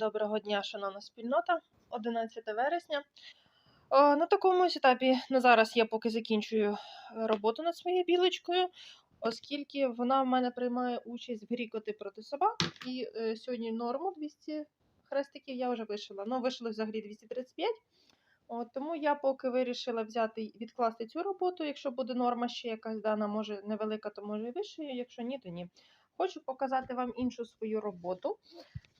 Доброго дня, шановна спільнота. 11 вересня. На такому етапі на зараз я поки закінчую е, роботу над своєю білочкою, оскільки вона в мене приймає участь в грі коти проти собак. І е, сьогодні норму 200 хрестиків я вже вишила. Ну, вишила взагалі 235. От, тому я поки вирішила взяти відкласти цю роботу. Якщо буде норма ще якась дана, може невелика, то може і вишию, якщо ні, то ні. Хочу показати вам іншу свою роботу.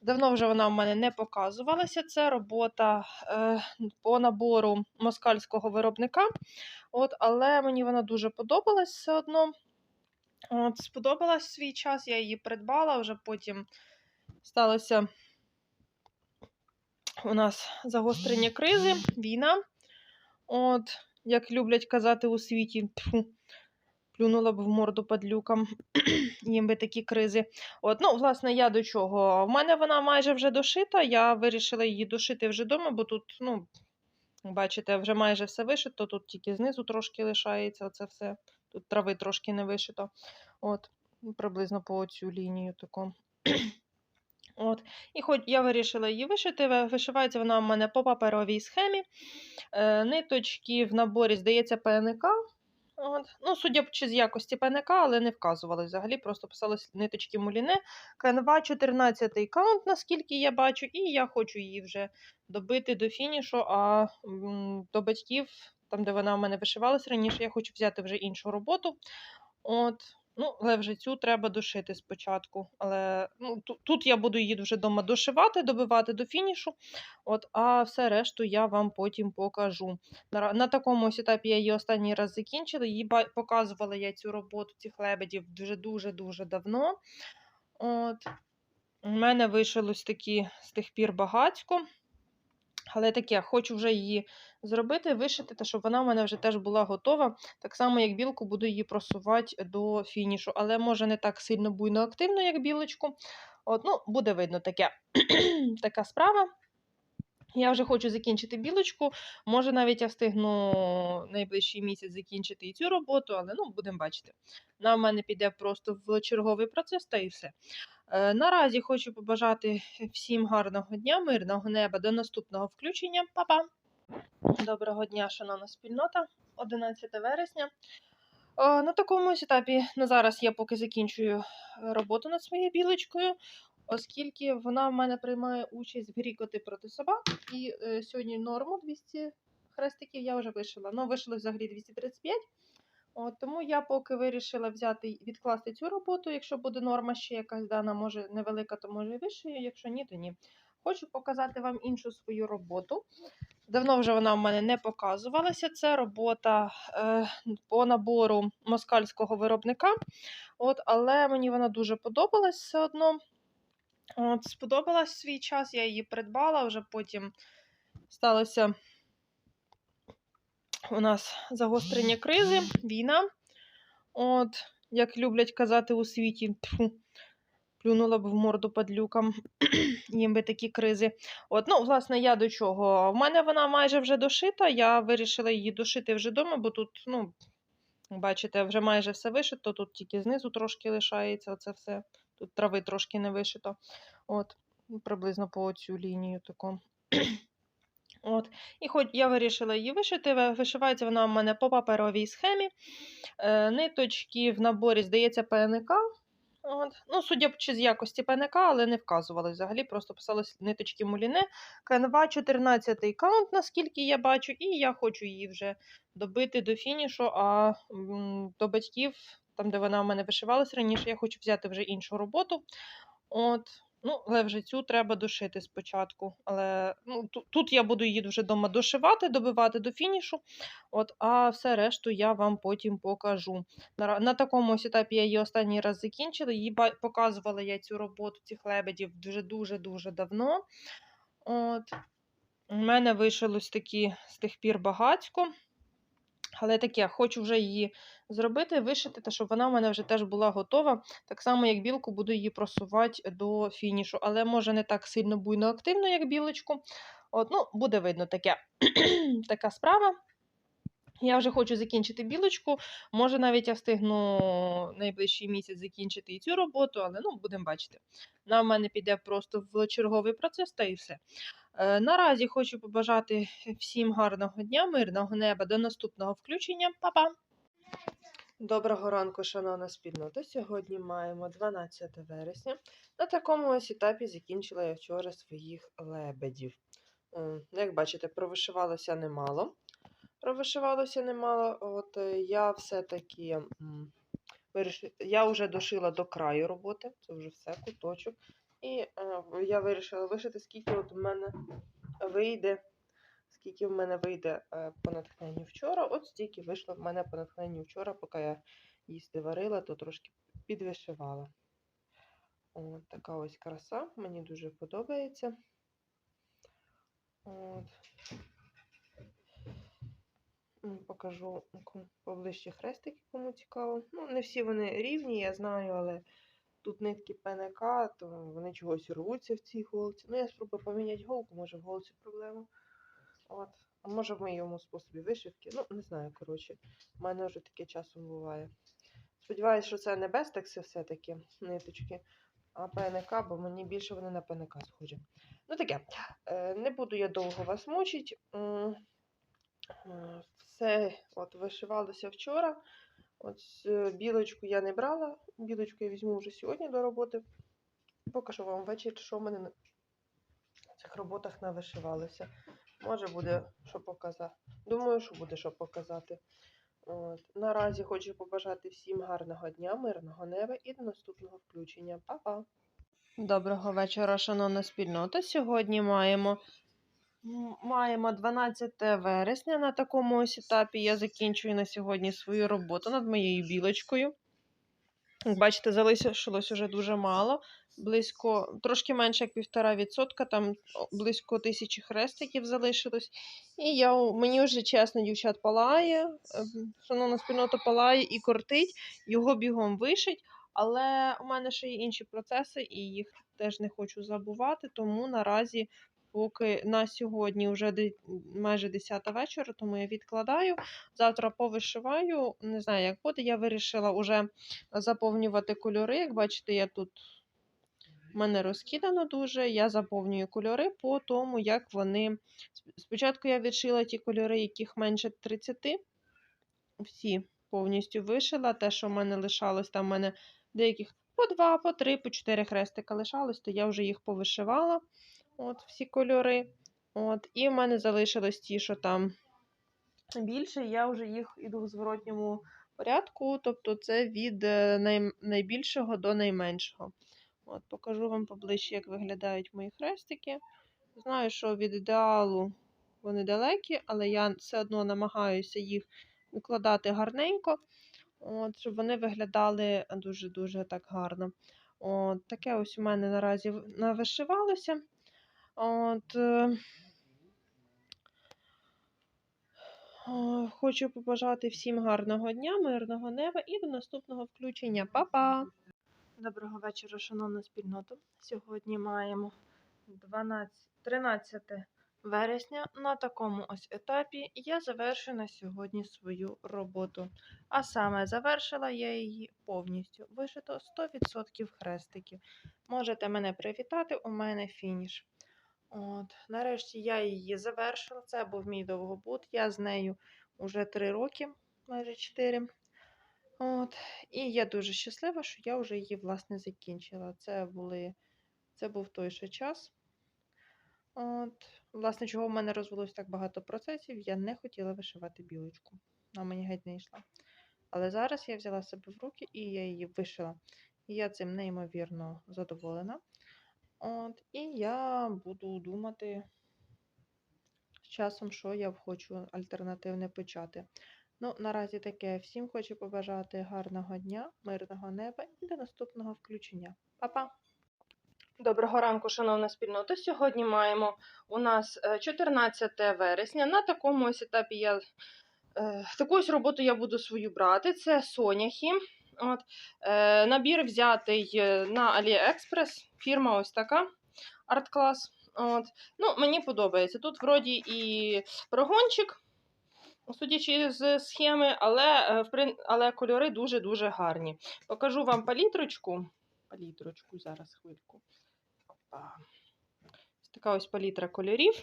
Давно вже вона в мене не показувалася. Це робота е, по набору москальського виробника. От, але мені вона дуже подобалась все одно. От, сподобалась свій час, я її придбала, вже потім сталося у нас загострення кризи, війна. От, як люблять казати у світі, тьфу, плюнула б в морду падлюкам, їм би такі кризи. От, ну, власне, я до чого? В мене вона майже вже дошита. Я вирішила її дошити вже вдома, бо тут, ну, бачите, вже майже все вишито, тут тільки знизу трошки лишається, оце все. Тут трави трошки не вишито. От, приблизно по цю лінію таку. От. І хоч я вирішила її вишити, вишивається вона в мене по паперовій схемі. Е, ниточки в наборі, здається, ПНК. От. Ну, судячи з якості ПНК, але не вказували взагалі, просто писалось ниточки муліне. Канва 14 каунт, наскільки я бачу, і я хочу її вже добити до фінішу, а до батьків, там, де вона в мене вишивалась раніше, я хочу взяти вже іншу роботу. От. Ну, але вже цю треба дошити спочатку. Але ну, тут, я буду її вже вдома дошивати, добивати до фінішу. От, а все решту я вам потім покажу. На, на такому ось етапі я її останній раз закінчила. Її показувала я цю роботу цих лебедів вже дуже-дуже давно. От. У мене вишилось такі з тих пір багацько. Але таке, хочу вже її зробити, вишити, та щоб вона в мене вже теж була готова. Так само, як білку, буду її просувати до фінішу. Але може не так сильно буйно активно, як білочку. От, ну, буде видно таке. така справа. Я вже хочу закінчити білочку. Може, навіть я встигну найближчий місяць закінчити і цю роботу, але ну, будемо бачити. Вона в мене піде просто в черговий процес та і все. Е, наразі хочу побажати всім гарного дня, мирного неба, до наступного включення. Па-па! Доброго дня, шановна спільнота, 11 вересня. На такому етапі на зараз я поки закінчую е, роботу над своєю білочкою, оскільки вона в мене приймає участь в грі коти проти собак. І е, сьогодні норму 200 хрестиків я вже вишила. Ну, вишила взагалі 235. От, тому я поки вирішила взяти відкласти цю роботу. Якщо буде норма ще якась дана, може невелика, то може і якщо ні, то ні. Хочу показати вам іншу свою роботу. Давно вже вона в мене не показувалася. Це робота е, по набору москальського виробника. От, але мені вона дуже подобалась все одно. От, сподобалась свій час, я її придбала, вже потім сталося у нас загострення кризи, війна. От, як люблять казати у світі, тьфу, плюнула б в морду падлюкам, їм би такі кризи. От, ну, власне, я до чого? В мене вона майже вже дошита. Я вирішила її дошити вже вдома, бо тут, ну, бачите, вже майже все вишито, тут тільки знизу трошки лишається, оце все. Тут трави трошки не вишито. От, приблизно по цю лінію таку. От. І хоч я вирішила її вишити, вишивається вона в мене по паперовій схемі. Е, ниточки в наборі, здається, ПНК. От. Ну, судячи з якості ПНК, але не вказували взагалі, просто писалось ниточки муліне. Канва 14 каунт, наскільки я бачу, і я хочу її вже добити до фінішу, а до батьків, там, де вона в мене вишивалась раніше, я хочу взяти вже іншу роботу. От. Ну, але вже цю треба дошити спочатку. Але ну, тут, я буду її вже вдома дошивати, добивати до фінішу. От, а все решту я вам потім покажу. На, на такому ось етапі я її останній раз закінчила. Її показувала я цю роботу цих лебедів вже дуже-дуже давно. От. У мене вишилось такі з тих пір багацько. Але таке, хочу вже її зробити, вишити, та щоб вона в мене вже теж була готова. Так само, як білку, буду її просувати до фінішу. Але може не так сильно буйно активно, як білочку. От, ну, буде видно таке. така справа. Я вже хочу закінчити білочку. Може, навіть я встигну найближчий місяць закінчити і цю роботу, але ну, будемо бачити. На мене піде просто в черговий процес та і все. Е, наразі хочу побажати всім гарного дня, мирного неба, до наступного включення. Па-па! Доброго ранку, шановна спільнота. Сьогодні маємо 12 вересня. На такому ось етапі закінчила я вчора своїх лебедів. Як бачите, провишивалося немало. Провишивалося немало. От е, я все-таки я вже дошила до краю роботи, це вже все, куточок. І е, я вирішила вишити, скільки от у мене вийде, скільки в мене вийде е, по натхненню вчора. От стільки вийшло в мене по натхненню вчора, поки я їсти варила, то трошки підвишивала. От така ось краса, мені дуже подобається. От. Покажу поближче хрестики, кому цікаво. Ну, не всі вони рівні, я знаю, але тут нитки ПНК, то вони чогось рвуться в цій голці. Ну, я спробую поміняти голку, може в голці проблема. От. А може в моєму способі вишивки. Ну, не знаю, коротше. У мене вже таке часом буває. Сподіваюсь, що це не бестекси все-таки ниточки, а ПНК, бо мені більше вони на ПНК схожі. Ну таке. Е, Не буду я довго вас мучити. Все от вишивалося вчора. От е, білочку я не брала. Білочку я візьму вже сьогодні до роботи. Покажу вам ввечері, що в мене на цих роботах навишивалося. Може буде що показати. Думаю, що буде що показати. От. Наразі хочу побажати всім гарного дня, мирного неба і до наступного включення. Па-па! Доброго вечора, шановна спільнота. Сьогодні маємо, маємо 12 вересня. На такому ось етапі я закінчую на сьогодні свою роботу над моєю білочкою. Як бачите, залишилось уже дуже мало. Близько, трошки менше як півтора відсотка, там близько тисячі хрестиків залишилось. І я, мені вже чесно, дівчат палає, ем, шановна спільнота палає і кортить, його бігом вишить. Але у мене ще є інші процеси, і їх теж не хочу забувати. Тому наразі, поки на сьогодні вже майже 10 вечора, тому я відкладаю. Завтра повишиваю. Не знаю, як буде. Я вирішила уже заповнювати кольори. Як бачите, я тут в мене розкидано дуже. Я заповнюю кольори по тому, як вони. Спочатку я відшила ті кольори, яких менше 30. Всі повністю вишила. Те, що в мене лишалось, там в мене деяких по два, по три, по чотири хрестика лишалось, то я вже їх повишивала. От, всі кольори. От, і в мене залишилось ті, що там більше, я вже їх іду в зворотньому порядку, тобто це від е, най... найбільшого до найменшого. От, покажу вам поближче, як виглядають мої хрестики. Знаю, що від ідеалу вони далекі, але я все одно намагаюся їх викладати гарненько, от, щоб вони виглядали дуже-дуже так гарно. От, таке ось у мене наразі навишивалося. От, е, Хочу побажати всім гарного дня, мирного неба і до наступного включення. Па-па! Доброго вечора, шановна спільнота. Сьогодні маємо 12, 13 вересня. На такому ось етапі я завершую на сьогодні свою роботу. А саме завершила я її повністю. Вишито 100% хрестиків. Можете мене привітати, у мене фініш. От, нарешті я її завершила. Це був мій довгобут. Я з нею вже 3 роки, майже 4. От, і я дуже щаслива, що я вже її власне закінчила. Це, були, це був той ще час. От, власне, чого в мене розвелось так багато процесів, я не хотіла вишивати білочку. Вона мені геть не йшла. Але зараз я взяла себе в руки і я її вишила. І я цим неймовірно задоволена. От, і я буду думати з часом, що я хочу альтернативне почати. Ну, наразі таке. Всім хочу побажати гарного дня, мирного неба і до наступного включення. Па-па! Доброго ранку, шановна спільнота. Сьогодні маємо у нас е, 14 вересня. На такому ось етапі я е, таку ось роботу я буду свою брати. Це соняхи. От, е, набір взятий е, на AliExpress. Фірма ось така арт-клас. От. Ну, мені подобається. Тут вроді і прогончик. судячи з схеми, але, е, але кольори дуже-дуже гарні. Покажу вам палітрочку. Палітрочку зараз хвильку. Ось така ось палітра кольорів.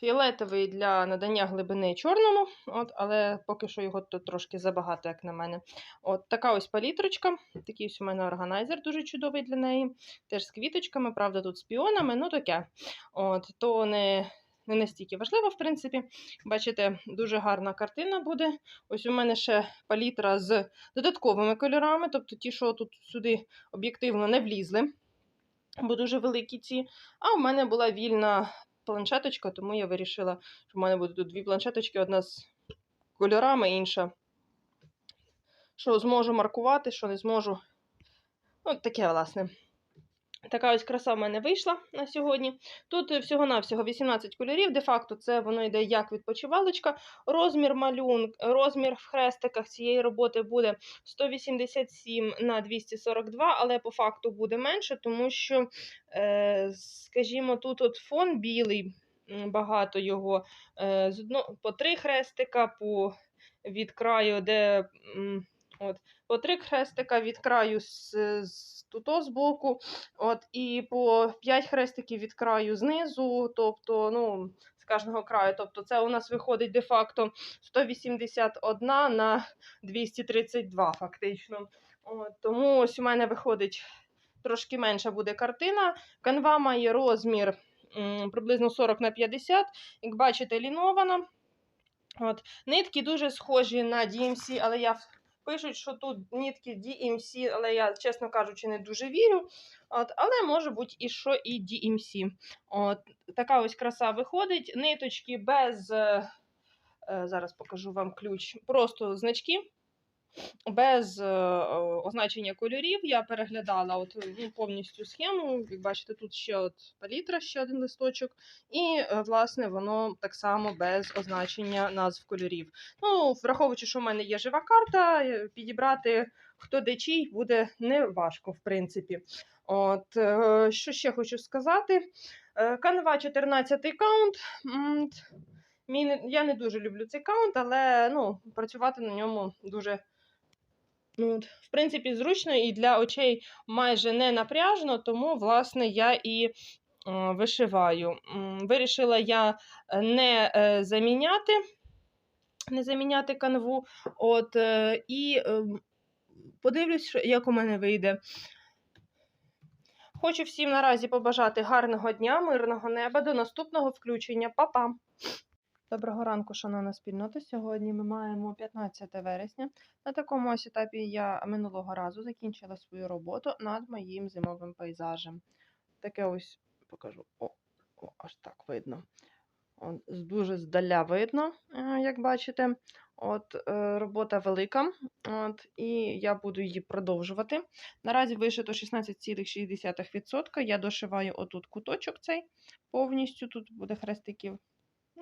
Фіолетовий для надання глибини чорному, от, але поки що його тут трошки забагато, як на мене. От така ось палітрочка. Такий ось у мене органайзер дуже чудовий для неї. Теж з квіточками, правда, тут з піонами, ну таке. От, то не, не настільки важливо, в принципі. Бачите, дуже гарна картина буде. Ось у мене ще палітра з додатковими кольорами, тобто ті, що тут сюди об'єктивно не влізли, бо дуже великі ці. А в мене була вільна планшеточка, тому я вирішила, що в мене буде тут дві планшеточки, одна з кольорами, інша. Що зможу маркувати, що не зможу. Ну, таке, власне. Така ось краса в мене вийшла на сьогодні. Тут всього-навсього 18 кольорів. Де-факто це воно йде як відпочивалочка. Розмір малюн, розмір в хрестиках цієї роботи буде 187 на 242, але по факту буде менше, тому що, е, скажімо, тут от фон білий, багато його. Е, по три хрестика, по від краю, де. От, по три хрестика від краю з, з туто збоку, от, і по 5 хрестиків від краю знизу, тобто, ну, з кожного краю. Тобто, це у нас виходить де-факто 181 на 232, фактично. От, тому ось у мене виходить трошки менша буде картина. Канва має розмір м, приблизно 40 на 50. Як бачите, лінована. От. Нитки дуже схожі на DMC, але я пишуть, що тут нитки DMC, але я, чесно кажучи, не дуже вірю. От, але може бути і що і DMC. От, така ось краса виходить. Ниточки без. е, е, Зараз покажу вам ключ. Просто значки. Без е, е, означення кольорів я переглядала от, ну, повністю схему. Як бачите, тут ще от палітра, ще один листочок, і е, власне воно так само без означення назв кольорів. Ну, враховуючи, що в мене є жива карта, е, підібрати хто де чий буде не важко, в принципі. От, е, що ще хочу сказати? Е, Canva 14 каунт. Я не дуже люблю цей каунт, але ну, працювати на ньому дуже. Ну, от, в принципі, зручно і для очей майже не напряжно, тому, власне, я і вишиваю. Вирішила я е, не е, заміняти, не заміняти канву. От, і е, подивлюсь, як у мене вийде. Хочу всім наразі побажати гарного дня, мирного неба, до наступного включення. Па-па! Доброго ранку, шановна спільнота. Сьогодні ми маємо 15 вересня. На такому ось етапі я минулого разу закінчила свою роботу над моїм зимовим пейзажем. Таке ось покажу. О, о аж так видно. От, дуже здаля видно, е, як бачите. От, е, робота велика, от, і я буду її продовжувати. Наразі вишито 16,6%. Я дошиваю отут куточок цей повністю. Тут буде хрестиків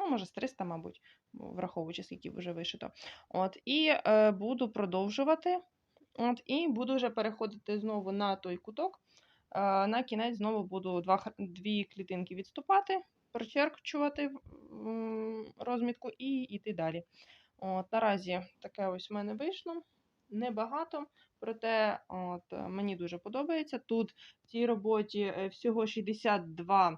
ну, може, з 300, мабуть, враховуючи, скільки вже вишито. От, і е, буду продовжувати. От, і буду вже переходити знову на той куток. Е, на кінець знову буду два, дві клітинки відступати, прочеркчувати розмітку і йти далі. От, наразі таке ось в мене вийшло. Небагато, проте от, мені дуже подобається. Тут в цій роботі е, всього 62 е,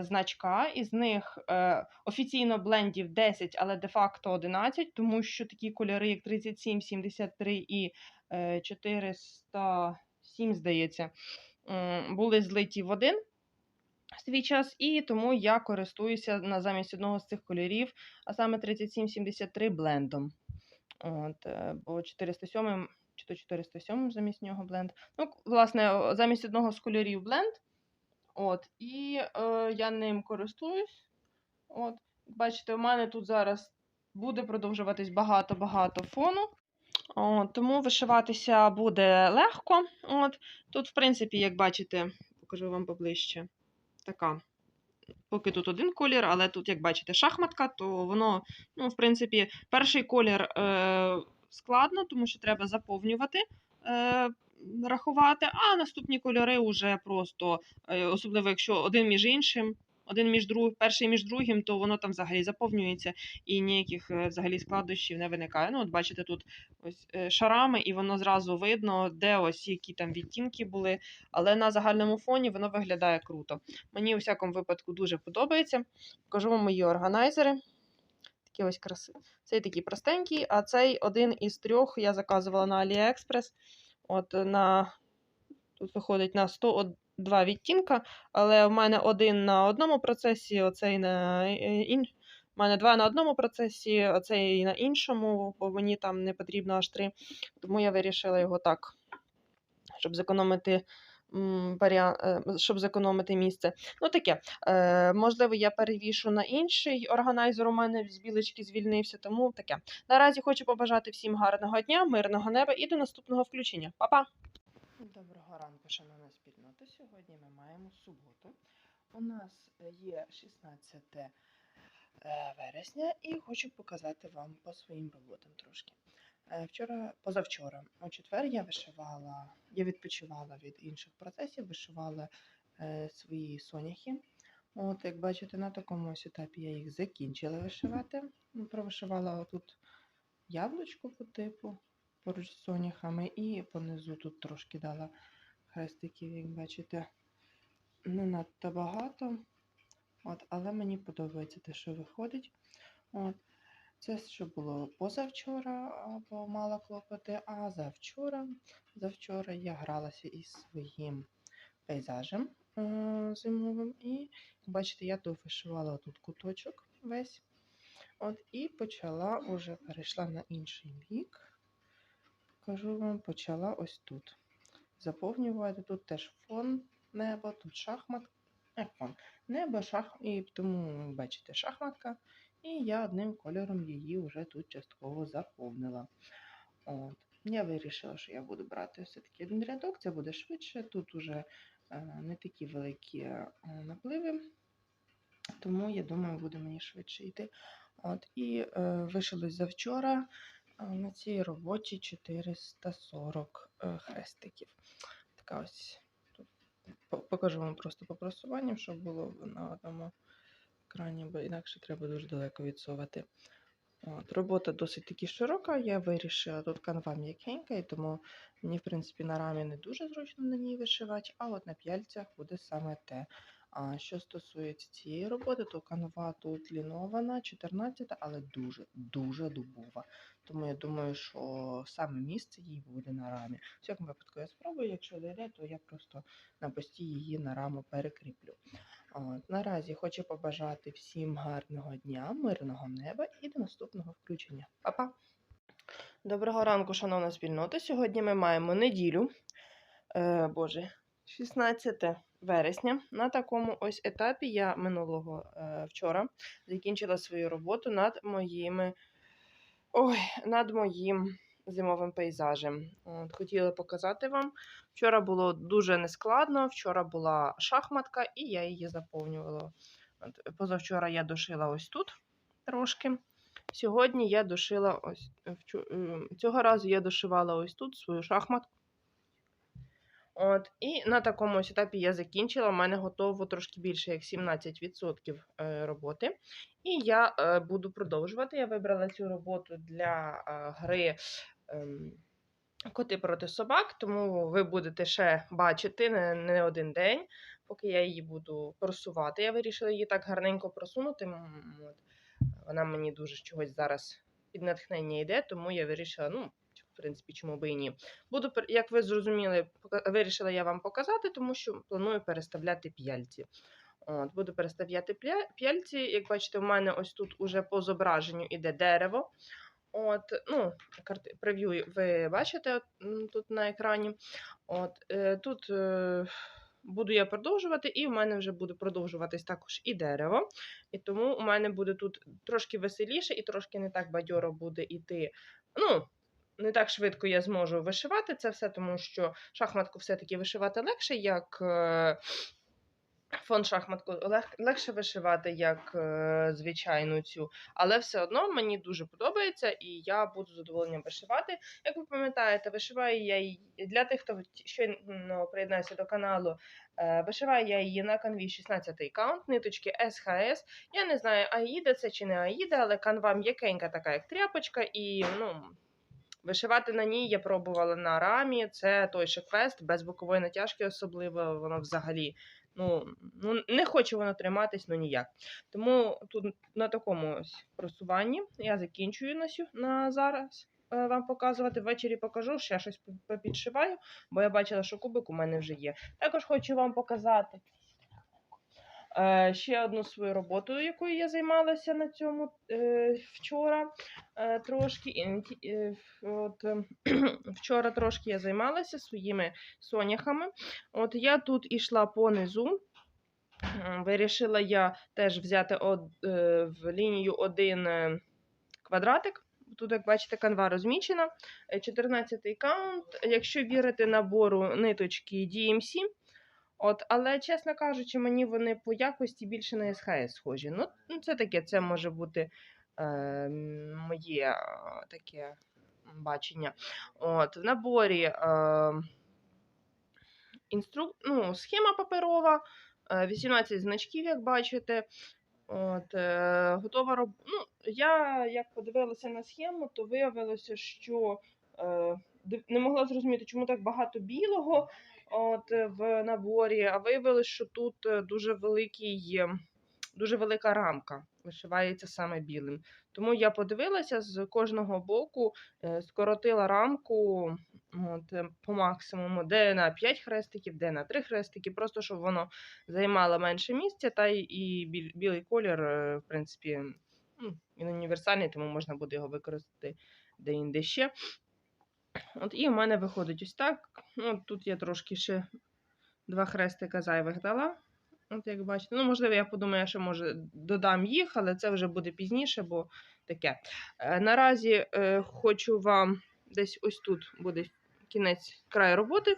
значка, із них е, офіційно блендів 10, але де-факто 11, тому що такі кольори, як 37, 73 і е, 407, здається, м, були злиті в один свій час, і тому я користуюся на замість одного з цих кольорів, а саме 3773 блендом. От, е, бо 407 чи то 407 замість нього бленд. Ну, власне, замість одного з кольорів бленд. От, і е, я ним користуюсь. От, бачите, у мене тут зараз буде продовжуватись багато-багато фону. От, тому вишиватися буде легко. От, тут, в принципі, як бачите, покажу вам поближче. Така. Поки тут один колір, але тут, як бачите, шахматка, то воно, ну, в принципі, перший колір е, складно, тому що треба заповнювати, е, рахувати, а наступні кольори вже просто, е, особливо якщо один між іншим, один між друг, перший між другим, то воно там взагалі заповнюється і ніяких е, взагалі складнощів не виникає. Ну, от бачите, тут ось е, шарами, і воно зразу видно, де ось які там відтінки були. Але на загальному фоні воно виглядає круто. Мені у всякому випадку дуже подобається. Покажу вам мої органайзери. Такі ось краси. Цей такий простенький, а цей один із трьох я заказувала на AliExpress. От на тут виходить на 102 відтінка, але в мене один на одному процесі, оцей на е, ін... У мене два на одному процесі, оцей на іншому, бо мені там не потрібно аж три. Тому я вирішила його так, щоб зекономити. Е, Щоб зекономити місце. Ну таке, е, можливо, я перевішу на інший органайзер. У мене з білочки звільнився, тому таке. Наразі хочу побажати всім гарного дня, мирного неба і до наступного включення. Па-па! Доброго ранку, шановна спільнота. Сьогодні ми маємо суботу. У нас е, є 16 е, вересня і хочу показати вам по своїм роботам трошки. Е, Вчора, позавчора, у четвер я вишивала, я відпочивала від інших процесів, вишивала е, свої соняхи. От, як бачите, на такому ось етапі я їх закінчила вишивати. Ну, Провишивала тут яблучко по типу поруч з соняхами, і понизу тут трошки дала хрестиків, як бачите, не надто багато. От, але мені подобається те, що виходить. От. Це що було позавчора, або мала клопоти, а завчора, завчора я гралася із своїм пейзажем е- зимовим. І, бачите, я довишивала тут куточок весь. От, і почала уже перейшла на інший бік покажу вам, почала ось тут. Заповнювати тут теж фон неба, тут шахмат. Як фон? Небо, шах... і тому, бачите, шахматка. І я одним кольором її вже тут частково заповнила. От. Я вирішила, що я буду брати все-таки один рядок, це буде швидше. Тут уже е, не такі великі е, напливи, тому я думаю, буде мені швидше йти. От. І е, вишилось завчора. А На цій роботі 440 е, хрестиків. Така ось тут покажу вам просто по просуванням, щоб було на одному екрані, бо інакше треба дуже далеко відсувати. От, робота досить таки широка. Я вирішила тут канва м'якенька, і тому мені, в принципі, на рамі не дуже зручно на ній вишивати, а от на п'яльцях буде саме те. А що стосується цієї роботи, то канва тут лінована, 14, але дуже дуже дубова. Тому я думаю, що саме місце їй буде на рамі. В всякому випадку я спробую, якщо дійде, то я просто на пості її на раму перекріплю. От, наразі хочу побажати всім гарного дня, мирного неба і до наступного включення. Па-па! Доброго ранку, шановна спільнота. Сьогодні ми маємо неділю. Е, Боже, 16 вересня. На такому ось етапі я минулого е, вчора закінчила свою роботу над моїми. Ой, над моїм зимовим пейзажем. От, хотіла показати вам. Вчора було дуже нескладно, вчора була шахматка, і я її заповнювала. От, позавчора я дошила ось тут трошки. Сьогодні я дошила ось е, е, цього разу я дошивала ось тут свою шахматку. От, і на такому ось етапі я закінчила. У мене готово трошки більше як 17% е, роботи. І я е, буду продовжувати. Я вибрала цю роботу для е, гри ем, Коти проти собак, тому ви будете ще бачити не, не один день, поки я її буду просувати. Я вирішила її так гарненько просунути. От. Вона мені дуже чогось зараз під натхнення йде, тому я вирішила, ну, принципі, чому би і ні. Буду, як ви зрозуміли, вирішила я вам показати, тому що планую переставляти п'яльці. От, буду переставляти п'яльці. Як бачите, у мене ось тут уже по зображенню іде дерево. От, ну, карти, прев'ю ви бачите от, тут на екрані. От, е, тут е, буду я продовжувати, і в мене вже буде продовжуватись також і дерево. І тому у мене буде тут трошки веселіше і трошки не так бадьоро буде йти. Ну, не так швидко я зможу вишивати це все, тому що шахматку все-таки вишивати легше, як, е, Фон шахматку лег, легше вишивати, як е, звичайну цю, але все одно мені дуже подобається і я буду з задоволенням вишивати. Як ви пам'ятаєте, вишиваю я її для тих, хто щойно приєднався до каналу. Е, вишиваю я її на канві 16 каунт, ниточки СХС. Я не знаю, Аїда це чи не Аїда, але канва м'якенька, така як тряпочка, і ну. Вишивати на ній я пробувала на рамі. Це той же квест, без бокової натяжки, особливо воно взагалі. Ну, ну не хоче воно триматись, ну ніяк. Тому тут на такому ось просуванні я закінчую на, сю, на зараз е, вам показувати. Ввечері покажу, ще щось попідшиваю, бо я бачила, що кубик у мене вже є. Також хочу вам показати. Е, ще одну свою роботу, якою я займалася на цьому е, вчора е, трошки. От, вчора трошки я займалася своїми соняхами. От я тут ішла понизу. Вирішила я теж взяти од, в лінію один квадратик. Тут, як бачите, канва розмічена. 14-й каунт. Якщо вірити набору ниточки DMC, От, але, чесно кажучи, мені вони по якості більше на СХС схожі. Ну, ну це таке, це може бути е, моє е, таке бачення. От, в наборі е, інстру... ну, схема паперова, е, 18 значків, як бачите. От, е, готова роб... ну, я як подивилася на схему, то виявилося, що е, не могла зрозуміти, чому так багато білого от, е, в наборі, а виявилося, що тут е, дуже великий, е, дуже велика рамка вишивається саме білим. Тому я подивилася з кожного боку, скоротила рамку от, по максимуму, де на 5 хрестиків, де на 3 хрестики, просто щоб воно займало менше місця, та і білий колір, в принципі, ну, він універсальний, тому можна буде його використати де-інде ще. От і в мене виходить ось так. От тут я трошки ще два хрестика зайвих дала. От як бачите. Ну, можливо, я подумаю, що може додам їх, але це вже буде пізніше, бо таке. Е, наразі е, хочу вам десь ось тут буде кінець край роботи.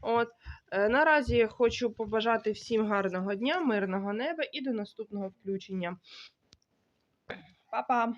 От. Е, наразі хочу побажати всім гарного дня, мирного неба і до наступного включення. Па-па!